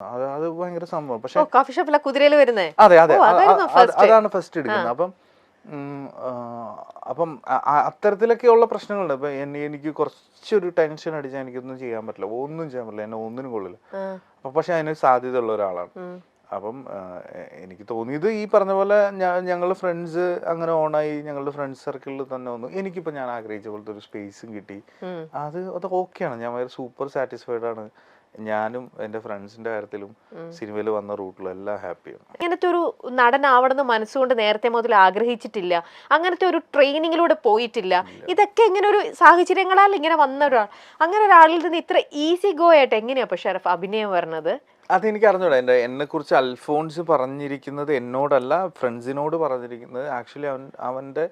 അത് അത് ഭയങ്കര സംഭവം. പക്ഷെ കോഫി ഷോപ്പിലെ കുതിരയിൽ വരുന്നേ? അതെ അതെ? അതാണ് ഫസ്റ്റ് എടുക്കുന്നത്. അപ്പം അപ്പം അത്തരത്തിലൊക്കെ ഉള്ള പ്രശ്നങ്ങളുണ്ട്. ഇപ്പൊ എന്നെ- എനിക്ക് കുറച്ചൊരു ടെൻഷൻ അടിച്ചാൽ എനിക്കൊന്നും ചെയ്യാൻ പറ്റില്ല. ഒന്നും ചെയ്യാൻ പറ്റില്ല. എന്നെ ഒന്നിനും കൊള്ളില്ല. അപ്പൊ പക്ഷെ അതിന് സാധ്യതയുള്ള ഒരാളാണ്. അപ്പം എനിക്ക് തോന്നിയത് ഈ പറഞ്ഞ പോലെ ഞങ്ങൾ ഫ്രണ്ട്സ് അങ്ങനെ ഓണായി ഞങ്ങളുടെ ഫ്രണ്ട്സ് സർക്കിളിൽ തന്നെ വന്നു. എനിക്കിപ്പോൾ ഞാൻ ആഗ്രഹിച്ച പോലത്തെ ഒരു സ്പേസും കിട്ടി. അത് അത് ഓക്കെയാണ് ഞാൻ ഭയങ്കര സൂപ്പർ സാറ്റിസ്ഫൈഡ് ആണ്. ഞാനും എന്റെ ഫ്രണ്ട്സിന്റെ കാര്യത്തിലും സിനിമയിൽ വന്ന റൂട്ടിലും എല്ലാം ഹാപ്പിയാണ് അങ്ങനത്തെ ഒരു നടനാവണമെന്ന് മനസ്സുകൊണ്ട് നേരത്തെ മുതൽ ആഗ്രഹിച്ചിട്ടില്ല. അങ്ങനത്തെ ഒരു ട്രെയിനിങ്ങിലൂടെ പോയിട്ടില്ല. ഇതൊക്കെ ഇങ്ങനെ ഒരു സാഹചര്യങ്ങളാൽ ഇങ്ങനെ വന്ന ഒരാൾ അങ്ങനെ ഒരാളിൽ നിന്ന് ഇത്ര ഈസി ഗോ ആയിട്ട് എങ്ങനെയാ പക്ഷെ ഷെറഫ് അഭിനയം പറഞ്ഞത് അതെനിക്ക് അറിഞ്ഞൂടാ. എന്റെ എന്നെ കുറിച്ച് അൽഫോൺസ് പറഞ്ഞിരിക്കുന്നത് എന്നോടല്ല ഫ്രണ്ട്സിനോട് പറഞ്ഞിരിക്കുന്നത്. ആക്ച്വലി അവൻ അവന്റെ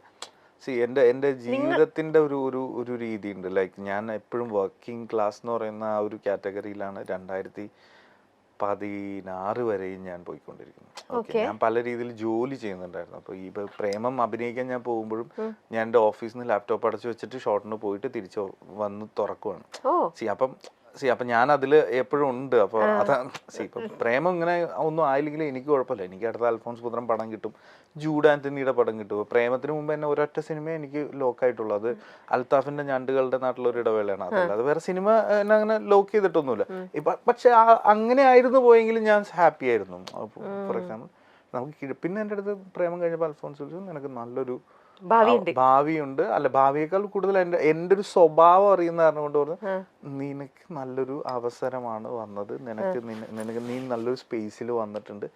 സി എന്റെ എന്റെ ജീവിതത്തിന്റെ ഒരു ഒരു ഒരു ഉണ്ട് ലൈക്ക് ഞാൻ എപ്പോഴും വർക്കിംഗ് ക്ലാസ് എന്ന് പറയുന്ന ആ ഒരു കാറ്റഗറിയിലാണ് രണ്ടായിരത്തി പതിനാറ് വരെയും ഞാൻ പോയിക്കൊണ്ടിരിക്കുന്നു ഓക്കെ ഞാൻ പല രീതിയിൽ ജോലി ചെയ്യുന്നുണ്ടായിരുന്നു. അപ്പോൾ ഈ പ്രേമം അഭിനയിക്കാൻ ഞാൻ പോകുമ്പോഴും ഞാൻ എന്റെ ഓഫീസിൽ നിന്ന് ലാപ്ടോപ്പ് അടച്ചു വെച്ചിട്ട് ഷോർട്ടിന് പോയിട്ട് തിരിച്ചു വന്ന് തുറക്കുവാണ്. സി അപ്പം സി അപ്പൊ ഞാൻ അതിൽ എപ്പോഴും ഉണ്ട്. അപ്പോൾ അതാ സി ഇപ്പൊ പ്രേമം ഇങ്ങനെ ഒന്നും ആയില്ലെങ്കിൽ എനിക്ക് കുഴപ്പമില്ല. എനിക്ക് അടുത്ത അൽഫോൺസ് പുത്രം പടം കിട്ടും. ജൂഡ് ആന്റണിയുടെ പടം കിട്ടും. പ്രേമത്തിന് മുമ്പ് തന്നെ ഒരൊറ്റ സിനിമ എനിക്ക് ലോക്കായിട്ടുള്ളൂ അത് അൽത്താഫിന്റെ ഞണ്ടുകളുടെ നാട്ടിലൊരു ഇടവേളയാണ്. അതല്ലാതെ അത് വേറെ സിനിമ എന്നെ അങ്ങനെ ലോക്ക് ചെയ്തിട്ടൊന്നുമില്ല. ഇപ്പൊ പക്ഷെ അങ്ങനെ ആയിരുന്നു പോയെങ്കിൽ ഞാൻ ഹാപ്പി ആയിരുന്നു. ഫോർ എക്സാമ്പിൾ നമുക്ക് പിന്നെ എന്റെ അടുത്ത് പ്രേമം കഴിഞ്ഞപ്പോൾ അൽഫോൺസ് നിനക്ക് നല്ലൊരു ഭാവിയുണ്ട്. അല്ല ഭാവിയേക്കാൾ കൂടുതൽ എന്റെ എന്റെ ഒരു സ്വഭാവം അറിയുന്ന കാരണം കൊണ്ട് പറഞ്ഞു നിനക്ക് നല്ലൊരു അവസരമാണ് വന്നത്. നിനക്ക് നിനക്ക് നീ നല്ലൊരു സ്പേസിൽ വന്നിട്ടുണ്ട്.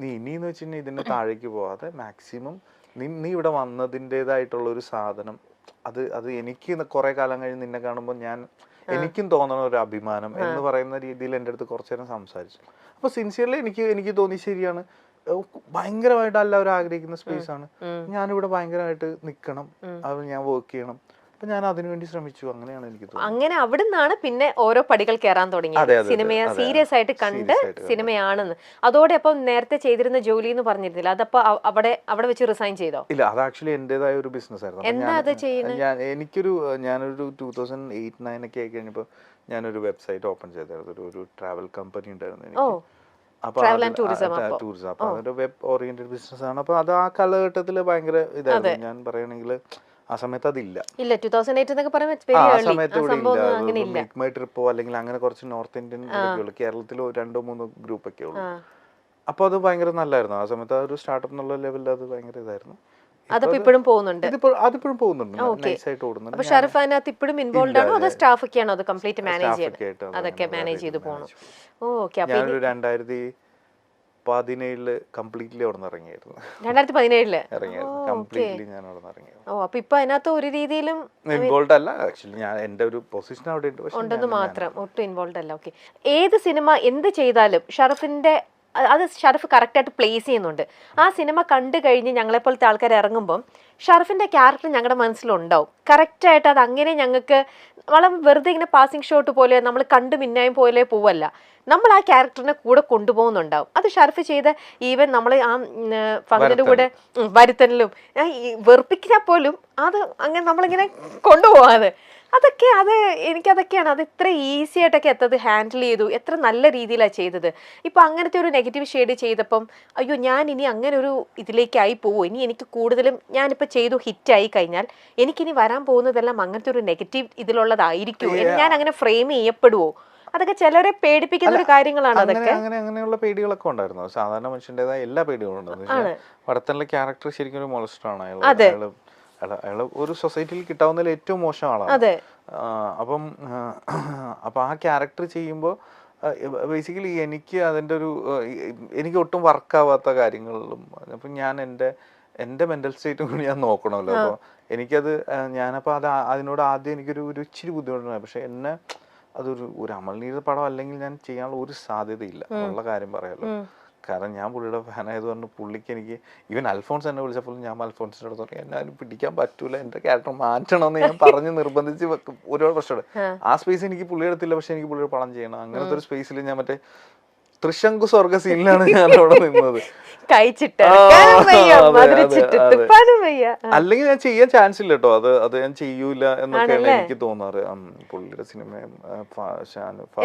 നീ ഇനിയെന്ന് കഴിഞ്ഞാൽ ഇതിന്റെ താഴേക്ക് പോവാതെ മാക്സിമം നീ നീ ഇവിടെ വന്നതിന്റെതായിട്ടുള്ള ഒരു സാധനം അത് അത് എനിക്ക് കുറെ കാലം കഴിഞ്ഞ് നിന്നെ കാണുമ്പോൾ ഞാൻ എനിക്കും തോന്നണ ഒരു അഭിമാനം എന്ന് പറയുന്ന രീതിയിൽ എന്റെ അടുത്ത് കുറച്ചു നേരം സംസാരിച്ചു. അപ്പോൾ സിൻസിയർലി എനിക്ക് എനിക്ക് തോന്നി ശരിയാണ്. ഭയങ്കരമായിട്ട് എല്ലാവരും ആഗ്രഹിക്കുന്ന സ്പേസ് ആണ്. ഞാനിവിടെ ഭയങ്കരമായിട്ട് നിൽക്കണം അത് ഞാൻ വർക്ക് ചെയ്യണം. അപ്പൊ ഞാൻ അതിനുവേണ്ടി ശ്രമിച്ചു. അങ്ങനെയാണ് എനിക്ക് അങ്ങനെ അവിടെ നിന്നാണ് പിന്നെ ഓരോ പടികൾ കയറാൻ തുടങ്ങി സിനിമയെ സീരിയസ് ആയിട്ട് കണ്ട്. സിനിമയാണെന്ന്. അതോടെ അപ്പം നേരത്തെ ചെയ്തിരുന്ന ജോലി എന്ന് പറഞ്ഞിരുന്നില്ല. അതപ്പോ അവിടെ അവിടെ വെച്ച് റിസൈൻ ചെയ്തോ? ഇല്ല അത് ആക്ച്വലി എന്റേതായ ഒരു ബിസിനസ് ആയിരുന്നു. എന്താ അത് ചെയ്യുന്നത് എനിക്കൊരു ഞാനൊരു ടൂ തൗസൻഡ് എയ്റ്റ് നയൻ ഒക്കെ ആയി കഴിഞ്ഞപ്പോ ഞാനൊരു വെബ്സൈറ്റ് ഓപ്പൺ ചെയ്തായിരുന്നു. ഒരു ട്രാവൽ കമ്പനി ഉണ്ടായിരുന്നു എനിക്ക്. ടൂറിസം അപ്പൊ. അതൊരു വെബ് ഓറിയന്റഡ് ബിസിനസ് ആണ്. അപ്പൊ അത് ആ കാലഘട്ടത്തിൽ ഭയങ്കര ഇതായിരുന്നു. ഞാൻ പറയണെങ്കിൽ ആ സമയത്ത് അതില്ല. ഇല്ല ടൂ തൗസൻഡ് എയ്റ്റ് എന്നൊക്കെ പറയുമ്പോൾ ആ. സമയത്ത് ഇവിടെ ഇല്ല. മൈ ട്രിപ്പോ അല്ലെങ്കിൽ അങ്ങനെ കുറച്ച് നോർത്ത് ഇന്ത്യൻ ഉള്ളൂ. കേരളത്തിൽ രണ്ടോ മൂന്നോ ഗ്രൂപ്പ് ഒക്കെ ഉള്ളൂ. അപ്പോൾ അപ്പൊ അത് ഭയങ്കര നല്ലായിരുന്നു. ആ സമയത്ത് ആ ഒരു സ്റ്റാർട്ടപ്പ് എന്നുള്ള ലെവലിൽ അത് ഭയങ്കര ഇതായിരുന്നു. അതപ്പോ ഇപ്പോഴും പോകുന്നുണ്ട്. അതിപ്പോഴും പോകുന്നുണ്ട്. നൈസായിട്ട് ഓടുന്നുണ്ട്. അപ്പൊ ഷറഫ് അതിനകത്ത് ഇപ്പോഴും ഇൻവോൾവ് ആണോ അതോ. സ്റ്റാഫ് ഒക്കെയാണോ അത് കംപ്ലീറ്റ് മാനേജ് അതൊക്കെ മാനേജ് ചെയ്ത് manage പോകണം ചെയ്യും. ഓ ഓക്കെ അപ്പൊ രണ്ടായിരത്തി പതിനേഴിൽ കംപ്ലീറ്റ്ലി അവിടെ നിന്ന് ഇറങ്ങിയായിരുന്നു. രണ്ടായിരത്തി പതിനേഴിൽ ഇറങ്ങിയായിരുന്നു കംപ്ലീറ്റ്ലി ഞാൻ അവിടെ നിന്ന് ഓ അപ്പൊ ഇപ്പൊ അതിനകത്ത് ഒരു രീതിയിലും ഇൻവോൾവ് അല്ല. ആക്ച്വലി ഞാൻ എന്റെ ഒരു പൊസിഷൻ അവിടെ ഉണ്ട്. ഉണ്ടെന്ന് മാത്രം. ഒട്ടും ഇൻവോൾവ് അല്ല. ഓക്കെ. ഏത് സിനിമ എന്ത് ചെയ്താലും ഷറഫിന്റെ അത് ഷറഫ് കറക്റ്റായിട്ട് പ്ലേസ് ചെയ്യുന്നുണ്ട്. ആ സിനിമ കണ്ടു കഴിഞ്ഞ് ഞങ്ങളെപ്പോലത്തെ ആൾക്കാർ ഇറങ്ങുമ്പം ഷറഫിന്റെ ക്യാരക്ടർ ഞങ്ങളുടെ മനസ്സിലുണ്ടാവും. കറക്റ്റായിട്ട് അത് അങ്ങനെ ഞങ്ങൾക്ക് വളരെ വെറുതെ ഇങ്ങനെ പാസിംഗ് ഷോട്ട് പോലെ നമ്മൾ കണ്ടു മിന്നായും പോലെ പോവല്ല. നമ്മൾ ആ ക്യാരക്ടറിനെ കൂടെ കൊണ്ടുപോകുന്നുണ്ടാവും. അത് ഷർഫ് ചെയ്ത ഈവൻ നമ്മൾ ആ ഫഹദിന്റെ കൂടെ വരുത്തനിലും വെറുപ്പിക്കാൻ പോലും അത് അങ്ങനെ നമ്മളിങ്ങനെ കൊണ്ടുപോകാതെ അതൊക്കെ അത് എനിക്കതൊക്കെയാണ്. അത് ഇത്ര ഈസി ആയിട്ടൊക്കെ എത്തത് ഹാൻഡിൽ ചെയ്തു. എത്ര നല്ല രീതിയിലാണ് ചെയ്തത്. ഇപ്പം അങ്ങനത്തെ ഒരു നെഗറ്റീവ് ഷെയ്ഡ് ചെയ്തപ്പം അയ്യോ ഞാൻ ഇനി അങ്ങനെ ഒരു ഇതിലേക്കായി പോകും ഇനി എനിക്ക് കൂടുതലും ഞാനിപ്പോൾ ചെയ്തു ഹിറ്റായി കഴിഞ്ഞാൽ എനിക്കിനി വരാൻ പോകുന്നതെല്ലാം അങ്ങനത്തെ ഒരു നെഗറ്റീവ് ഇതിലുള്ളതായിരിക്കും ഞാൻ അങ്ങനെ ഫ്രെയിം ചെയ്യപ്പെടുവോ? അതൊക്കെ ചിലരെ പേടിപ്പിക്കുന്ന ഒരു കാര്യങ്ങളാണ് അതൊക്കെ. അങ്ങനെ അങ്ങനെയുള്ള പേടികളൊക്കെ ഉണ്ടായിരുന്നു. സാധാരണ മനുഷ്യന്റെതായ എല്ലാ പേടികളും ഉണ്ട് വടത്തനിലെ ക്യാരക്ടർ ശരിക്കും ഒരു മോളസ്റ്ററാണ് അയാൾ അയാൾ ഒരു സൊസൈറ്റിയിൽ കിട്ടാവുന്നതിൽ ഏറ്റവും മോശം ആളാണ്. അപ്പം അപ്പൊ ആ ക്യാരക്ടർ ചെയ്യുമ്പോൾ ബേസിക്കലി എനിക്ക് അതിന്റെ ഒരു എനിക്ക് ഒട്ടും വർക്കാവാത്ത കാര്യങ്ങളിലും അപ്പം ഞാൻ എന്റെ എന്റെ മെന്റൽ സ്റ്റേറ്റും കൂടി ഞാൻ നോക്കണമല്ലോ. അപ്പോൾ എനിക്കത് ഞാനപ്പോ ഞാനപ്പോൾ അത് അതിനോട് ആദ്യം എനിക്കൊരു ഒരു ഇച്ചിരി ബുദ്ധിമുട്ടുണ്ടായി. പക്ഷെ എന്നെ അതൊരു ഒരു അമൽനീർ പടം അല്ലെങ്കിൽ ഞാൻ ചെയ്യാനുള്ള ഒരു സാധ്യതയില്ല. ഉള്ള കാര്യം പറയാലോ. കാരണം ഞാൻ പുള്ളിയുടെ ഫാനായത് പറഞ്ഞു പുള്ളിക്ക് എനിക്ക് ഈവൻ അൽഫോൺസ് എന്നെ വിളിച്ചപ്പോൾ ഞാൻ അൽഫോൺസിന്റെ അടുത്ത് പറഞ്ഞു എന്നെ അതിന് പിടിക്കാൻ പറ്റൂല എന്റെ ക്യാരക്ടർ മാറ്റണമെന്ന് ഞാൻ പറഞ്ഞ് നിർബന്ധിച്ച് ഒരുപാട് പ്രശ്നമുണ്ട്. ആ. സ്പേസ് എനിക്ക് പുള്ളിയെടുത്തില്ല പക്ഷെ എനിക്ക് പുള്ളിയുടെ പടം ചെയ്യണം. അങ്ങനത്തെ ഒരു സ്പേസിൽ ഞാൻ മറ്റേ തൃശങ്കു സ്വർഗ സീനിലാണ് ഞാൻ അവിടെ നിന്നത്. അല്ലെങ്കിൽ ഞാൻ ചെയ്യാൻ ചാൻസ് ഇല്ല കേട്ടോ അത് അത് ഞാൻ ചെയ്യൂല എന്നൊക്കെയാണ്? എനിക്ക് തോന്നാറ്. പുള്ളിയുടെ സിനിമയും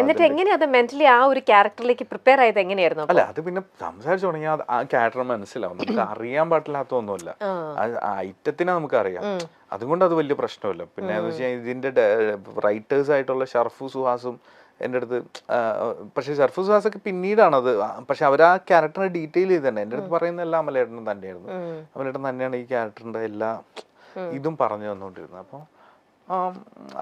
എന്നിട്ട് എങ്ങനെയാ അത് മെന്റലി ആ ഒരു ക്യാരക്ടറിലേക്ക് പ്രിപ്പയർ ആയത് എങ്ങനെയായിരുന്നു അല്ല അത് പിന്നെ സംസാരിച്ചു തുടങ്ങിയാൽ ആ ക്യാരക്ടർ മനസ്സിലാവും. നമുക്ക് അറിയാൻ പാടില്ലാത്ത ഒന്നുമില്ല. ഐറ്റത്തിനെ നമുക്ക് അറിയാം അതുകൊണ്ട് അത് വലിയ പ്രശ്നമില്ല. പിന്നെ ഇതിന്റെ റൈറ്റേഴ്സ് ആയിട്ടുള്ള ഷർഫു സുഹാസും എന്റെ അടുത്ത് പക്ഷേ ഷർഫുസ് ഹാസൊക്കെ പിന്നീടാണ് അത് പക്ഷെ അവർ ആ ക്യാരക്ടറിനെ ഡീറ്റെയിൽ ചെയ്ത് തന്നെ എന്റെ അടുത്ത് പറയുന്ന എല്ലാം അമലേട്ടനും തന്നെയായിരുന്നു. അമലേട്ടൻ തന്നെയാണ് ഈ ക്യാരക്ടറിന്റെ എല്ലാ ഇതും പറഞ്ഞു തന്നുകൊണ്ടിരുന്നത്. അപ്പോൾ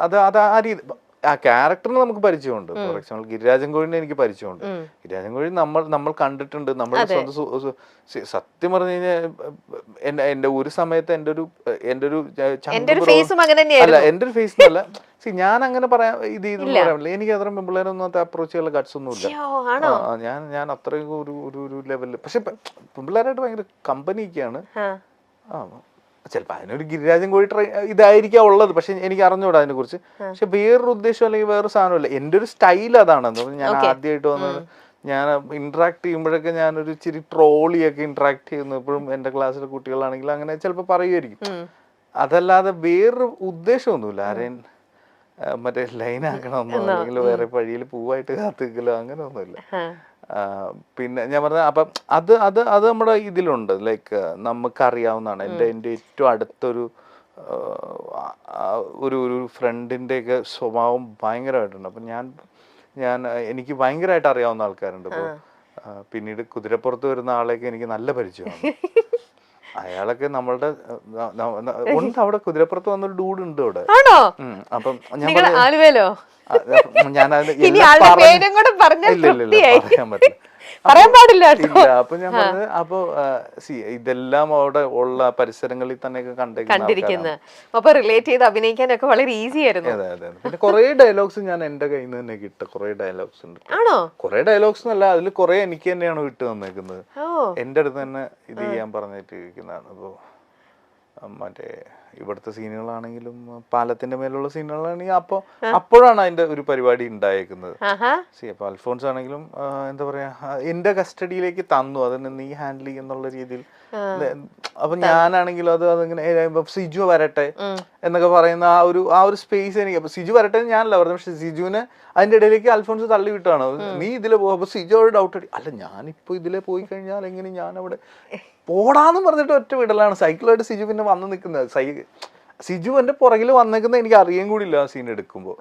അത് അത് ആ രീതി ആ ക്യാരക്ടറിന് നമുക്ക് പരിചയമുണ്ട്. ഫോർ എക്സാമ്പിൾ ഗിരിരാജൻ കോഴിനെ എനിക്ക് പരിചയമുണ്ട്. ഗിരിരാജൻ കോഴി നമ്മൾ നമ്മൾ കണ്ടിട്ടുണ്ട്. നമ്മൾ സ്വന്തം സത്യം പറഞ്ഞു കഴിഞ്ഞാൽ എന്റെ ഒരു സമയത്ത് എന്റെ ഒരു എന്റെ ഒരു അല്ല എന്റെ ഒരു ഫേസ് അല്ല സി ഞാൻ അങ്ങനെ പറയാൻ ഇത് ഇത് പറയാനില്ല എനിക്ക് അത്ര പെമ്പിള്ളേരൊന്നും അപ്രോച്ച് ചെയ്യാനുള്ള ഗട്സ് ഒന്നും ഇല്ല. ഞാൻ ഞാൻ അത്രയും ഒരു ഒരു ഒരു ലെവലിൽ പക്ഷെ പെമ്പിള്ളേരായിട്ട് ഭയങ്കര കമ്പനിയൊക്കെയാണ് ആ. ചിലപ്പോൾ അതിനൊരു ഗിരിരാജൻ കോഴി ട്രൈ ഇതായിരിക്കാം ഉള്ളത്. പക്ഷെ എനിക്ക് അറിഞ്ഞൂടാ അതിനെ കുറിച്ച് പക്ഷെ വേറൊരു ഉദ്ദേശം അല്ലെങ്കിൽ വേറൊരു സാധനമില്ല എന്റെ ഒരു സ്റ്റൈൽ അതാണ് ഞാൻ ആദ്യമായിട്ട് വന്നത് ഞാൻ ഇന്ററാക്ട് ചെയ്യുമ്പോഴൊക്കെ ഞാനൊരു ഇച്ചിരി ട്രോളിയൊക്കെ ഇന്ററാക്ട് ചെയ്യുന്നു. ഇപ്പോഴും എന്റെ ക്ലാസ്സിലെ കുട്ടികളാണെങ്കിൽ അങ്ങനെ ചിലപ്പോൾ പറയുമായിരിക്കും. അതല്ലാതെ വേറൊരു ഉദ്ദേശമൊന്നുമില്ല. ആരെയും മറ്റേ ലൈൻ ആക്കണമെന്നോ? അല്ലെങ്കിൽ വേറെ വഴിയിൽ പൂവായിട്ട് കാത്തിക്കലോ അങ്ങനെ ഒന്നുമില്ല പിന്നെ ഞാൻ പറഞ്ഞ അപ്പം അത് അത് അത് നമ്മുടെ ഇതിലുണ്ട്. ലൈക്ക് നമുക്കറിയാവുന്നതാണ്. എന്റെ എന്റെ ഏറ്റവും അടുത്തൊരു ഒരു ഒരു ഫ്രണ്ടിന്റെ ഒക്കെ സ്വഭാവം ഭയങ്കരമായിട്ടുണ്ട്. അപ്പം ഞാൻ ഞാൻ എനിക്ക് ഭയങ്കരമായിട്ട് അറിയാവുന്ന ആൾക്കാരുണ്ട്. ഇപ്പോൾ പിന്നീട് കുതിരപ്പുറത്ത് വരുന്ന ആളെയൊക്കെ എനിക്ക് നല്ല പരിചയമാണ്. അയാളൊക്കെ നമ്മളുടെ ഉണ്ട് അവിടെ. കുതിരപ്പുറത്ത് വന്നൊരു ഡൂഡ് ഉണ്ട് അവിടെ. ആണോ? അപ്പം ഞാൻ ആലുവയിലോ? ഇല്ല, പറയാൻ പറ്റില്ല. പറയാൻ പാടില്ല. അപ്പൊ ഞാൻ പറഞ്ഞത് അപ്പൊ സി ഇതെല്ലാം അവിടെ ഉള്ള പരിസരങ്ങളിൽ തന്നെ കണ്ടിരിക്കുന്നത് അപ്പൊ റിലേറ്റ് ചെയ്ത് അഭിനയിക്കാനൊക്കെ വളരെ ഈസി ആയിരുന്നു. അതെ അതെ. പിന്നെ കുറെ ഡയലോഗ്സ് ഞാൻ എന്റെ കയ്യിൽ നിന്ന് തന്നെ കിട്ടും. കുറെ ഡയലോഗ്സ് ഉണ്ട്. ആണോ? കുറെ ഡയലോഗ്സ് അല്ല അതിൽ കുറെ എനിക്ക് തന്നെയാണ് വിട്ടു തന്നേക്കുന്നത്. എന്റെ അടുത്ത് തന്നെ ഇത് ചെയ്യാൻ പറഞ്ഞിട്ടിരിക്കുന്നതാണ്. അപ്പോ മറ്റേ ഇവിടുത്തെ സീനുകളാണെങ്കിലും പാലത്തിന്റെ മേലുള്ള സീനുകളാണെങ്കിലും അപ്പോൾ അപ്പോഴാണ് അതിന്റെ ഒരു പരിപാടി ഉണ്ടായേക്കുന്നത്. സി അപ്പോൾ അൽഫോൺസ് ആണെങ്കിലും എന്താ പറയാ എന്റെ കസ്റ്റഡിയിലേക്ക് തന്നു. അതിന് നീ ഹാൻഡിൽ ചെയ്യുന്നുള്ള രീതിയിൽ. അപ്പൊ ഞാനാണെങ്കിലും അത് അതിങ്ങനെ സിജു വരട്ടെ എന്നൊക്കെ പറയുന്ന ആ ഒരു ആ ഒരു സ്പേസ് എനിക്ക് അപ്പൊ സിജു വരട്ടെ ഞാനല്ല പറഞ്ഞു പക്ഷെ സിജുവിനെ അതിന്റെ ഇടയിലേക്ക് അൽഫോൺസ് തള്ളി വിട്ടാണ് നീ ഇതിലെ പോകും അപ്പൊ സിജു അവിടെ ഡൗട്ട് അടി അല്ല ഞാനിപ്പോ ഇതിലെ പോയി കഴിഞ്ഞാൽ എങ്ങനെ ഞാൻ അവിടെ പോടാന്ന് പറഞ്ഞിട്ട് ഒറ്റ വിടലാണ്. സൈക്കിളായിട്ട് സിജു പിന്നെ വന്ന് നിൽക്കുന്നത് സൈ സിജു എന്റെ പുറകിൽ വന്നേക്കുന്ന എനിക്ക് അറിയാൻ കൂടിയില്ല ആ സീൻ എടുക്കുമ്പോൾ